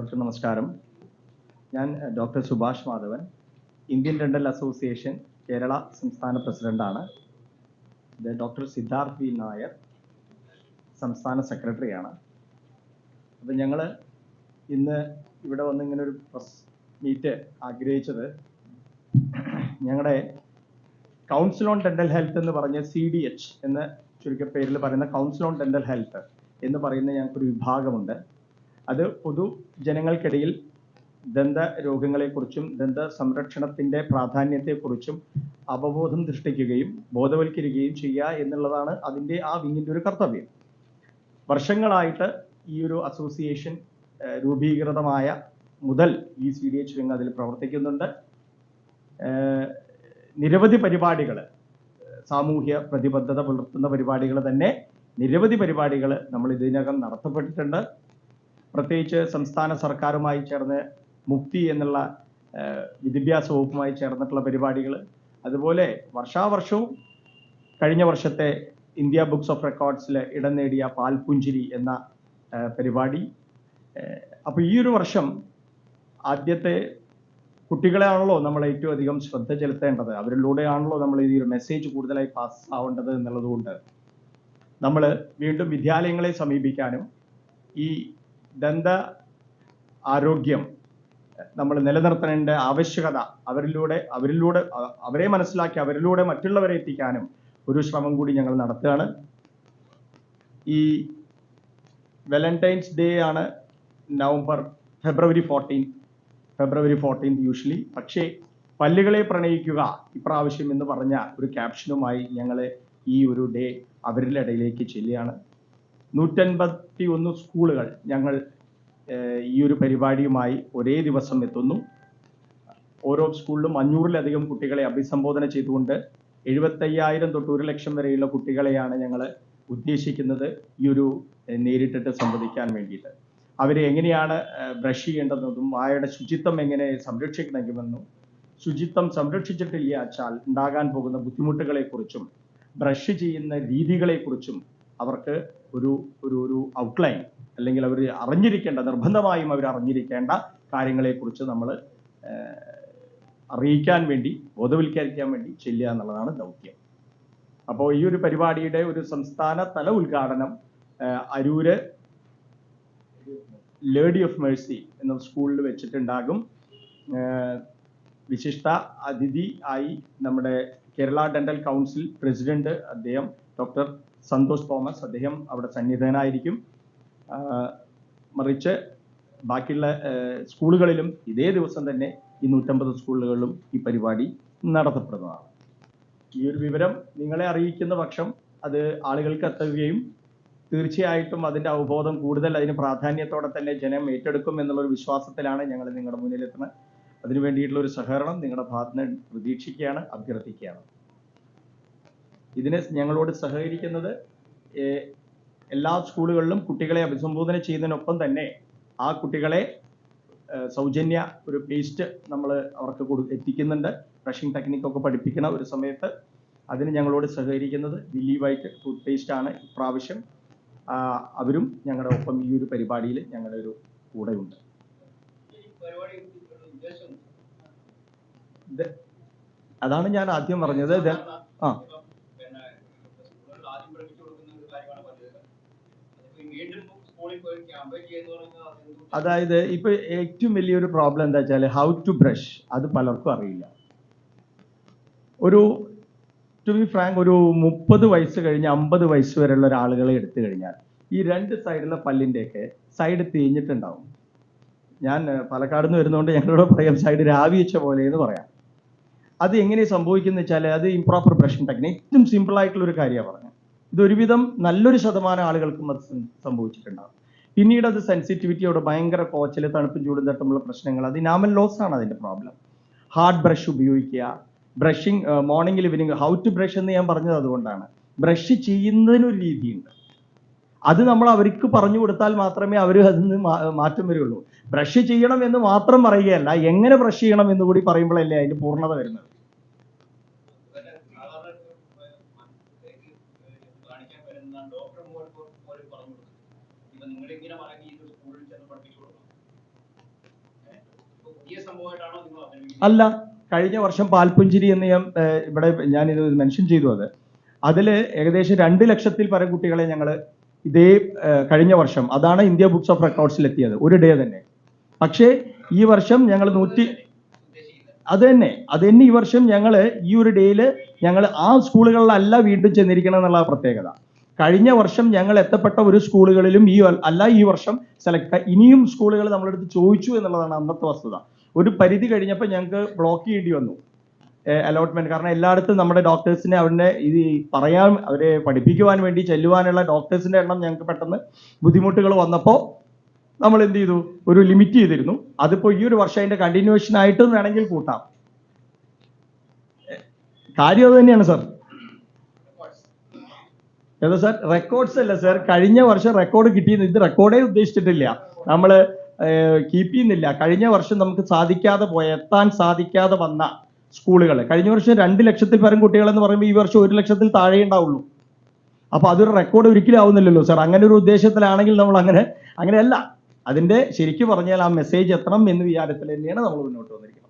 Doctor നമസ്കാരം. ഞാൻ doctor Subhash Madhavan Indian dental association Kerala സംസ്ഥാന പ്രസിഡന്റാണ്. Doctor Siddharth V. നായർ സംസ്ഥാന സെക്രട്ടറിയാണ്. അപ്പം ഞങ്ങൾ ഇന്ന് ഇവിടെ വന്ന് ഇങ്ങനെ ഒരു പ്രസ് മീറ്റ് ആഗ്രഹിച്ചത് ഞങ്ങളുടെ കൗൺസിൽ ഓൺ ഡെന്റൽ ഹെൽത്ത് എന്ന് പറഞ്ഞ സി ഡി എച്ച് എന്ന ചുരുക്കപ്പേരിൽ പറയുന്ന കൗൺസിൽ ഓൺ ഡെന്റൽ ഹെൽത്ത് എന്ന് പറയുന്ന ഞങ്ങൾക്കൊരു വിഭാഗമുണ്ട്. അത് പൊതു ജനങ്ങൾക്കിടയിൽ ദന്ത രോഗങ്ങളെക്കുറിച്ചും ദന്ത സംരക്ഷണത്തിന്റെ പ്രാധാന്യത്തെക്കുറിച്ചും അവബോധം സൃഷ്ടിക്കുകയും ബോധവൽക്കരിക്കുകയും ചെയ്യുക എന്നുള്ളതാണ് അതിന്റെ ആ വിങ്ങിന്റെ ഒരു കർത്തവ്യം. വർഷങ്ങളായിട്ട് ഈ ഒരു അസോസിയേഷൻ രൂപീകൃതമായ മുതൽ ഈ സി ഡി എച്ച് വിങ് അതിൽ പ്രവർത്തിക്കുന്നുണ്ട്. നിരവധി പരിപാടികൾ സാമൂഹ്യ പ്രതിബദ്ധത പുലർത്തുന്ന പരിപാടികൾ തന്നെ നിരവധി പരിപാടികൾ നമ്മൾ ഇതിനകം നടത്തപ്പെട്ടിട്ടുണ്ട്. പ്രത്യേകിച്ച് സംസ്ഥാന സർക്കാരുമായി ചേർന്ന് മുക്തി എന്നുള്ള വിദ്യാഭ്യാസ വകുപ്പുമായി ചേർന്നിട്ടുള്ള പരിപാടികൾ അതുപോലെ വർഷാവർഷവും കഴിഞ്ഞ വർഷത്തെ ഇന്ത്യ ബുക്സ് ഓഫ് റെക്കോർഡ്സിൽ ഇടം നേടിയ പാൽപുഞ്ചിരി എന്ന പരിപാടി. അപ്പോൾ ഈ ഒരു വർഷം ആദ്യത്തെ കുട്ടികളെയാണല്ലോ നമ്മൾ ഏറ്റവും അധികം ശ്രദ്ധ ചെലുത്തേണ്ടത്. അവരിലൂടെയാണല്ലോ നമ്മൾ ഈ ഒരു മെസ്സേജ് കൂടുതലായി പാസ് ആവേണ്ടത് എന്നുള്ളതുകൊണ്ട് നമ്മൾ വീണ്ടും വിദ്യാലയങ്ങളെ സമീപിക്കാനും ഈ ദന്ത ആരോഗ്യം നമ്മൾ നിലനിർത്തേണ്ട ആവശ്യകത അവരിലൂടെ അവരിലൂടെ അവരെ മനസ്സിലാക്കി അവരിലൂടെ മറ്റുള്ളവരെ എത്തിക്കാനും ഒരു ശ്രമം കൂടി ഞങ്ങൾ നടത്തുകയാണ്. ഈ വാലന്റൈൻസ് ഡേ ആണ് November February fourteen February fourteen usually പക്ഷേ പല്ലുകളെ പ്രണയിക്കുക ഇപ്രാവശ്യം എന്ന് പറഞ്ഞ ഒരു ക്യാപ്ഷനുമായി ഞങ്ങൾ ഈ ഒരു ഡേ അവരുടെ ഇടയിലേക്ക് ചെല്ലുകയാണ്. നൂറ്റൻപത്തി ഒന്ന് സ്കൂളുകൾ ഞങ്ങൾ ഈ ഒരു പരിപാടിയുമായി ഒരേ ദിവസം എത്തുന്നു. ഓരോ സ്കൂളിലും അഞ്ഞൂറിലധികം കുട്ടികളെ അഭിസംബോധന ചെയ്തുകൊണ്ട് എഴുപത്തയ്യായിരം തൊട്ട് ഒരു ലക്ഷം വരെയുള്ള കുട്ടികളെയാണ് ഞങ്ങൾ ഉദ്ദേശിക്കുന്നത് ഈ ഒരു നേരിട്ടിട്ട് സംവദിക്കാൻ വേണ്ടിയിട്ട്. അവരെ എങ്ങനെയാണ് ബ്രഷ് ചെയ്യേണ്ടതെന്നും വായയുടെ ശുചിത്വം എങ്ങനെ സംരക്ഷിക്കണമെന്നും ശുചിത്വം സംരക്ഷിച്ചിട്ടില്ല വെച്ചാൽ ഉണ്ടാകാൻ പോകുന്ന ബുദ്ധിമുട്ടുകളെക്കുറിച്ചും ബ്രഷ് ചെയ്യുന്ന രീതികളെക്കുറിച്ചും അവർക്ക് ഒരു ഒരു ഒരു ഔട്ട്ലൈൻ അല്ലെങ്കിൽ അവർ അറിഞ്ഞിരിക്കേണ്ട നിർബന്ധമായും അവർ അറിഞ്ഞിരിക്കേണ്ട കാര്യങ്ങളെക്കുറിച്ച് നമ്മൾ അറിയിക്കാൻ വേണ്ടി ബോധവൽക്കരിക്കാൻ വേണ്ടി ചെല്ലുക എന്നുള്ളതാണ് ദൗത്യം. അപ്പോൾ ഈ ഒരു പരിപാടിയുടെ ഒരു സംസ്ഥാന തല ഉദ്ഘാടനം അരൂര് ലേഡി ഓഫ് മേഴ്സി എന്ന സ്കൂളിൽ വെച്ചിട്ടുണ്ടാകും. വിശിഷ്ട അതിഥി ആയി നമ്മുടെ കേരള ഡെന്റൽ കൗൺസിൽ പ്രസിഡന്റ് അദ്ദേഹം ഡോക്ടർ സന്തോഷ് തോമസ് അദ്ദേഹം അവിടെ സന്നിഹിതനായിരിക്കും മറിച്ച് ബാക്കിയുള്ള സ്കൂളുകളിലും ഇതേ ദിവസം തന്നെ ഈ നൂറ്റമ്പത് സ്കൂളുകളിലും ഈ പരിപാടി നടത്തപ്പെടുന്നതാണ്. ഈ ഒരു വിവരം നിങ്ങളെ അറിയിക്കുന്ന പക്ഷം അത് ആളുകൾക്ക് എത്തുകയും തീർച്ചയായിട്ടും അതിന്റെ അവബോധം കൂടുതൽ അതിന് പ്രാധാന്യത്തോടെ തന്നെ ജനം ഏറ്റെടുക്കും എന്നുള്ള ഒരു വിശ്വാസത്തിലാണ് ഞങ്ങൾ നിങ്ങളുടെ മുന്നിലെത്തുന്നത്. അതിനു വേണ്ടിയിട്ടുള്ള ഒരു സഹകരണം നിങ്ങളുടെ ഭാഗത്ത് നിന്ന് പ്രതീക്ഷിക്കുകയാണ് അഭ്യർത്ഥിക്കുകയാണ്. ഇതിന് ഞങ്ങളോട് സഹകരിക്കുന്നത് എല്ലാ സ്കൂളുകളിലും കുട്ടികളെ അഭിസംബോധന ചെയ്യുന്നതിനൊപ്പം തന്നെ ആ കുട്ടികളെ സൗജന്യ ഒരു പേസ്റ്റ് നമ്മൾ അവർക്ക് കൊടു എത്തിക്കുന്നുണ്ട്. ബ്രഷിംഗ് ടെക്നിക്കൊക്കെ പഠിപ്പിക്കുന്ന ഒരു സമയത്ത് അതിന് ഞങ്ങളോട് സഹകരിക്കുന്നത് വില്ലി വൈറ്റ് ടൂത്ത് പേസ്റ്റ് ആണ്. ഇപ്രാവശ്യം അവരും ഞങ്ങളുടെ ഒപ്പം ഈ ഒരു പരിപാടിയിൽ ഞങ്ങളുടെ ഒരു കൂടെയുണ്ട്. അതാണ് ഞാൻ ആദ്യം പറഞ്ഞത്. ആ. അതായത് ഇപ്പൊ ഏറ്റവും വലിയൊരു പ്രോബ്ലം എന്താ വെച്ചാൽ ഹൗ ടു ബ്രഷ് അത് പലർക്കും അറിയില്ല. ഒരു ടു ബി ഫ്രാങ്ക് ഒരു മുപ്പത് വയസ്സ് കഴിഞ്ഞ് അമ്പത് വയസ്സ് വരെയുള്ള ഒരാളുകളെ എടുത്തു കഴിഞ്ഞാൽ ഈ രണ്ട് സൈഡിലെ പല്ലിന്റെയൊക്കെ സൈഡ് തീഞ്ഞിട്ടുണ്ടാവും. ഞാൻ പാലക്കാട് നിന്ന് വരുന്നതുകൊണ്ട് ഞങ്ങളോട് പറയാം സൈഡ് രാവിച്ച വെച്ച പോലെ എന്ന് പറയാം. അത് എങ്ങനെ സംഭവിക്കുന്നത് വെച്ചാൽ അത് ഇംപ്രോപ്പർ ബ്രഷിംഗ് ടെക്നിക് ഏറ്റവും സിമ്പിൾ ആയിട്ടുള്ള ഒരു കാര്യമാണ് പറഞ്ഞത്. ഇത് ഒരുവിധം നല്ലൊരു ശതമാനം ആളുകൾക്കും അത് സംഭവിച്ചിട്ടുണ്ടാകും പിന്നീട് അത് സെൻസിറ്റിവിറ്റിയോട് ഭയങ്കര കോച്ചിൽ തണുപ്പും ചൂടും തട്ടുമുള്ള പ്രശ്നങ്ങൾ അത് ഇനാമൽ ലോസ് ആണ് അതിന്റെ പ്രോബ്ലം ഹാർഡ് ബ്രഷ് ഉപയോഗിക്കുക ബ്രഷിങ് മോർണിംഗിൽ ഇവനിങ് ഹൗ ടു ബ്രഷ് എന്ന് ഞാൻ പറഞ്ഞത് അതുകൊണ്ടാണ്. ബ്രഷ് ചെയ്യുന്നതിനൊരു രീതിയുണ്ട്. അത് നമ്മൾ അവർക്ക് പറഞ്ഞു കൊടുത്താൽ മാത്രമേ അവർ അതിൽ നിന്ന് മാറ്റം വരുള്ളൂ. ബ്രഷ് ചെയ്യണം എന്ന് മാത്രം പറയുകയല്ല എങ്ങനെ ബ്രഷ് ചെയ്യണം എന്ന് കൂടി പറയുമ്പോഴല്ലേ അതിന്റെ പൂർണത വരുന്നത്. അല്ല കഴിഞ്ഞ വർഷം പാൽപുഞ്ചിരി എന്ന് ഞാൻ ഇവിടെ ഞാൻ ഇത് മെൻഷൻ ചെയ്തു അത്. അതിൽ ഏകദേശം രണ്ട് ലക്ഷത്തിൽ പരം കുട്ടികളെ ഞങ്ങൾ ഇതേ കഴിഞ്ഞ വർഷം അതാണ് ഇന്ത്യ ബുക്സ് ഓഫ് റെക്കോർഡ്സിലെത്തിയത് ഒരു ഡേ തന്നെ. പക്ഷേ ഈ വർഷം ഞങ്ങൾ നൂറ്റി അത് തന്നെ അത് തന്നെ ഈ വർഷം ഞങ്ങൾ ഈ ഒരു ഡേയിൽ ഞങ്ങൾ ആ സ്കൂളുകളിലല്ല വീണ്ടും ചെന്നിരിക്കണം എന്നുള്ള പ്രത്യേകത. കഴിഞ്ഞ വർഷം ഞങ്ങൾ എത്തപ്പെട്ട ഒരു സ്കൂളുകളിലും ഈ അല്ല ഈ വർഷം സെലക്ട് ഇനിയും സ്കൂളുകൾ നമ്മളെടുത്ത് ചോദിച്ചു എന്നുള്ളതാണ് അന്നത്തെ വസ്തുത. ഒരു പരിധി കഴിഞ്ഞപ്പോൾ ഞങ്ങൾക്ക് ബ്ലോക്ക് ചെയ്യേണ്ടി വന്നു. അലോട്ട്മെന്റ് കാരണം എല്ലായിടത്തും നമ്മുടെ ഡോക്ടേഴ്സിനെ അവരുടെ ഇത് പറയാൻ അവരെ പഠിപ്പിക്കുവാൻ വേണ്ടി ചെല്ലുവാനുള്ള ഡോക്ടേഴ്സിന്റെ എണ്ണം ഞങ്ങൾക്ക് പെട്ടെന്ന് ബുദ്ധിമുട്ടുകൾ വന്നപ്പോൾ നമ്മൾ എന്ത് ചെയ്തു? ഒരു ലിമിറ്റ് ചെയ്തിരുന്നു. അതിപ്പോ ഈ ഒരു വർഷം അതിന്റെ കണ്ടിന്യൂവേഷൻ ആയിട്ടും വേണമെങ്കിൽ കൂട്ടാം. കാര്യം അത് തന്നെയാണ് സാർ ഏതാ സാർ? റെക്കോർഡ്സ് അല്ല സാർ. കഴിഞ്ഞ വർഷം റെക്കോർഡ് കിട്ടിയത് ഇത് റെക്കോർഡേ ഉദ്ദേശിച്ചിട്ടില്ല. നമ്മൾ കീപ്പ് ചെയ്യുന്നില്ല. കഴിഞ്ഞ വർഷം നമുക്ക് സാധിക്കാതെ പോയ എത്താൻ സാധിക്കാതെ വന്ന സ്കൂളുകൾ കഴിഞ്ഞ വർഷം രണ്ട് ലക്ഷത്തിൽ പരം കുട്ടികളെന്ന് പറയുമ്പോൾ ഈ വർഷം ഒരു ലക്ഷത്തിൽ താഴെ ഉണ്ടാവുള്ളൂ. അപ്പൊ അതൊരു റെക്കോർഡ് ഒരിക്കലും ആവുന്നില്ലല്ലോ സാർ. അങ്ങനെ ഒരു ഉദ്ദേശത്തിലാണെങ്കിൽ നമ്മൾ അങ്ങനെ അങ്ങനെയല്ല. അതിന്റെ ശരിക്കും പറഞ്ഞാൽ ആ മെസ്സേജ് എത്തണം എന്ന് വിചാരത്തിൽ തന്നെയാണ് നമ്മൾ മുന്നോട്ട് വന്നിരിക്കുന്നത്.